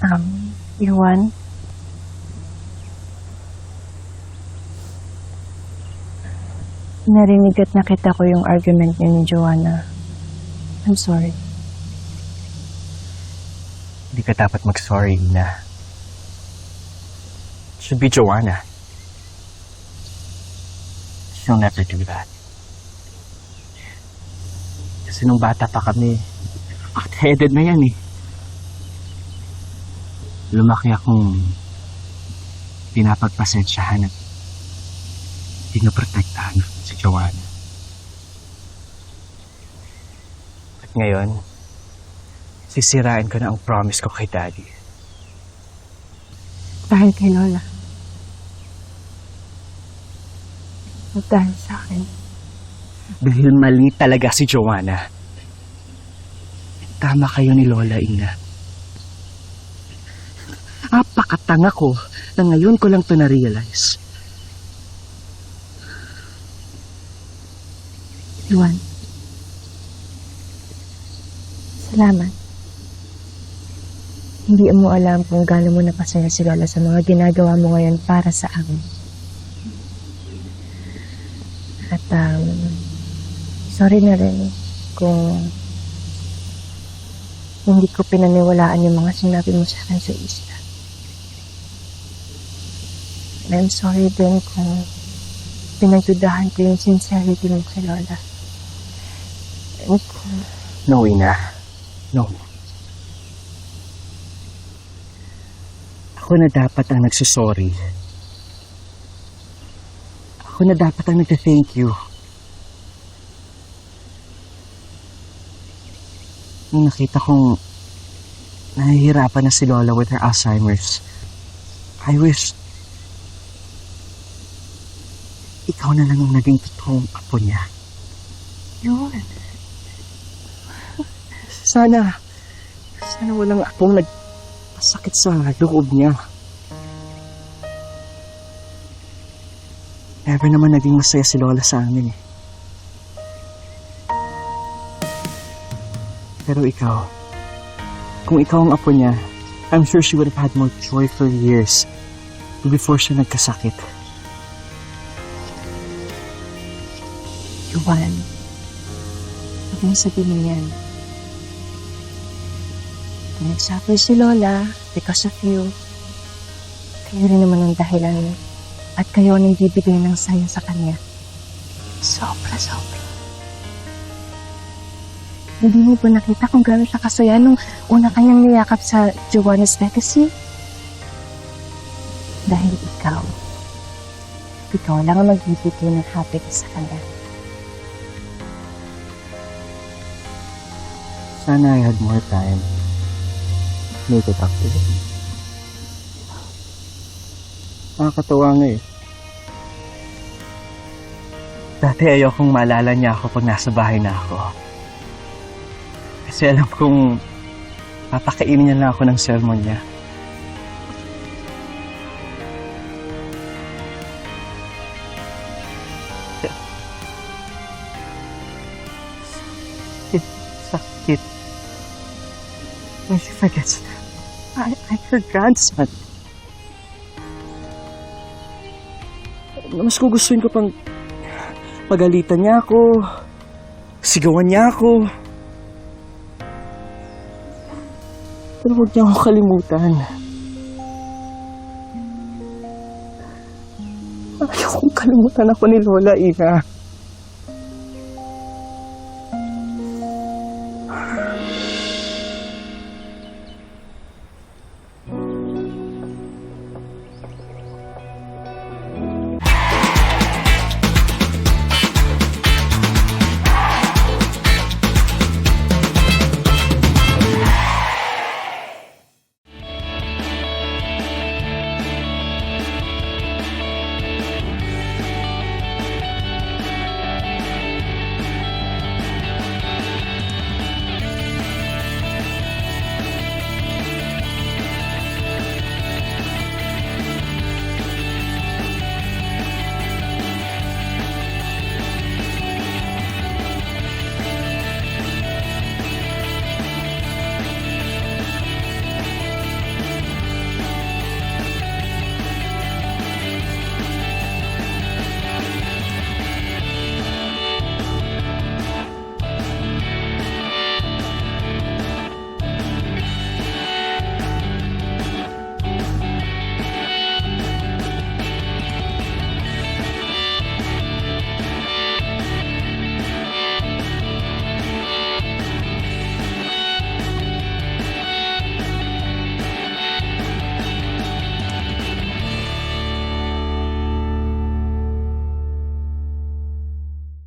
Um, Iwan? Narinig at nakita ko yung argument niya ni Joanna. I'm sorry. Hindi ka dapat mag-sorry, Ina. It should be Joanna. She'll never do that. Kasi nung bata pa kami, hot-headed na yan eh. Lumaki akong pinapagpasensyahan at pinoprotektahan si Joanna. At ngayon, sisirain ko na ang promise ko kay Daddy. Dahil kay Lola. At dahil sa akin. Dahil mali talaga si Joanna. Tama kayo ni Lola, Ina. Apakatanga ko na ngayon ko lang to na-realize. Iwan. Salamat. Hindi mo alam kung gaano mo napasaya si Lola sa mga ginagawa mo ngayon para sa amin. At um, sorry na rin kung hindi ko pinaniwalaan yung mga sinabi mo sa akin sa isla. And I'm sorry din kung pinagdudahan ko yung sincerity mo kay Lola. And kung No, Ina. No. Ako na dapat ang nagsusorry. Ako na dapat ang nagte-thank you. Nung nakita kong nahihirapan na si Lola with her Alzheimer's, I wish ikaw na lang ang naging totoong apo niya. yun, Sana, sana walang akong nagpasakit sa loob niya. Never naman naging masaya si Lola sa amin eh. Pero ikaw, kung ikaw ang apo niya, I'm sure she would have had more joyful years before siya nagkasakit. Juan. Huwag mo sabihin yan. Nag-suffer si Lola because of you. Kayo rin naman ang dahilan at kayo ang nagbibigay ng saya sa kanya. Sobra, sobra. Hindi mo ba nakita kung gano'n siya kasaya nung una kanyang niyakap sa Joanna's legacy? Dahil ikaw, ikaw lang ang magbibigay ng happiness sa kanya. Sana I had more time. Make it up to him. Nakakatawa nga eh. Dati ayokong maalala niya ako pag nasa bahay na ako. Kasi alam kong papakainin niya lang ako ng sermon niya. Sakit. When she forgets, I, I'm her grandson. Mas gugustuhin ko pang pagalitan niya ako, sigawan niya ako. Pero huwag niya ako kalimutan. Ayaw kong kalimutan ako ni Lola, Ina.